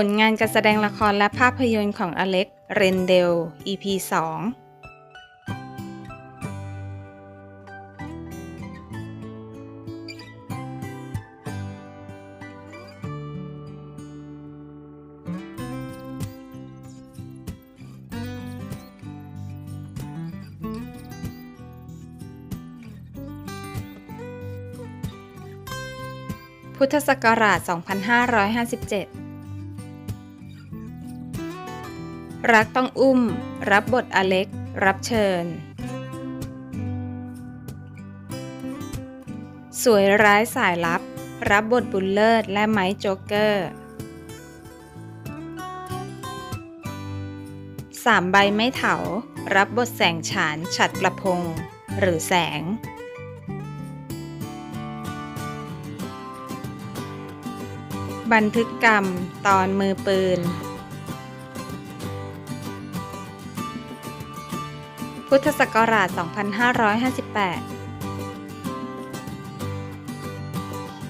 ผลงานการแสดงละครและภาพยนตร์ของอเล็ก เรนเดล EP 2พุทธศักราช 2557 รักต้องอุ้ม รับบทอเล็ก รับเชิญ สวยร้ายสายลับ รับบทบุญเลิศและไมค์โจ๊กเกอร์สามใบไม่เถา รับบทแสงฉานฉัดประพง หรือแสง บันทึกกรรม ตอนมือปืน พุทธศักราช 2558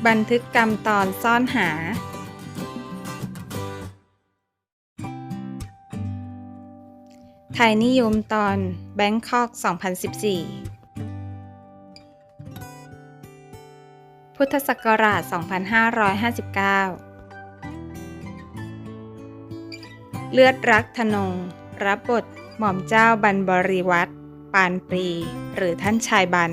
บันทึกกรรมตอนซ่อนหา ไทยนิยมตอนแบงคอก 2014 พุทธศักราช 2559เลือดรักธนง รับบท หม่อมเจ้าบันบริวัตรปานปรี หรือท่านชายบัน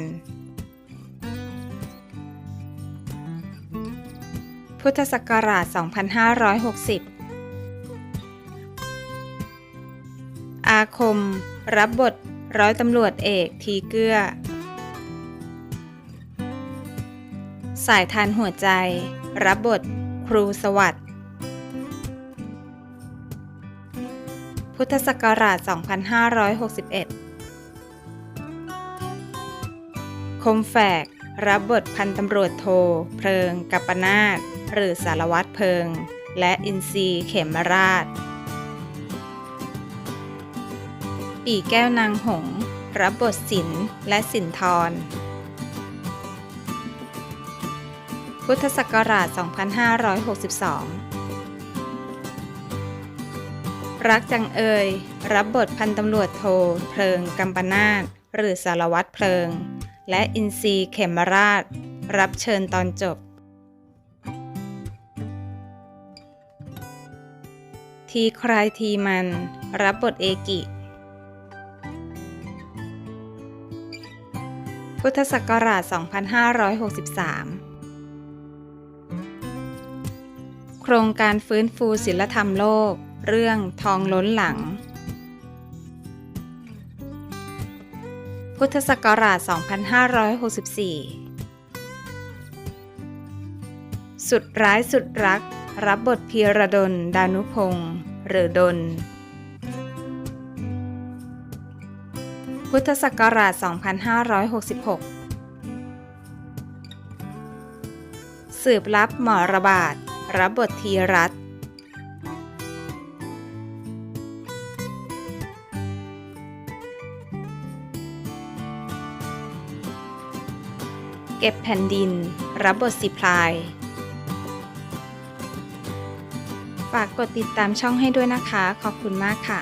พุทธศักราช 2560 อาคม รับบทร้อยตำรวจเอกทีเกื้อ สายทานหัวใจ รับบทครูสวัสดิ์ พุทธศักราช 2561 คมแฝก รับบทพันตำรวจโท เพลิง กัปนาตหรือสารวัตรเพลิง และอินทรีเขมราช ปีแก้วนางหง รับบทสินและสินทร พุทธศักราช 2562 รักจังเอยรับบทพันตำรวจโทเพลิงกัมปนาตหรือสารวัตรเพลิง และอินทรีเขมราช รับเชิญตอนจบ ทีใครทีมัน รับบทเอกิ พุทธศักราช 2563โครงการฟื้นฟูศิลธรรมโลก เรื่องทองล้นหลัง พุทธศักราช 2564 สุดร้ายสุดรัก รับบทพีระดลดานุพงศ์หรือดน พุทธศักราช 2566สืบลับหมอระบาดรับบททีรัต เก็บแผ่นดิน รับบทสิพลาย ฝากกดติดตามช่องให้ด้วยนะคะ ขอบคุณมากค่ะ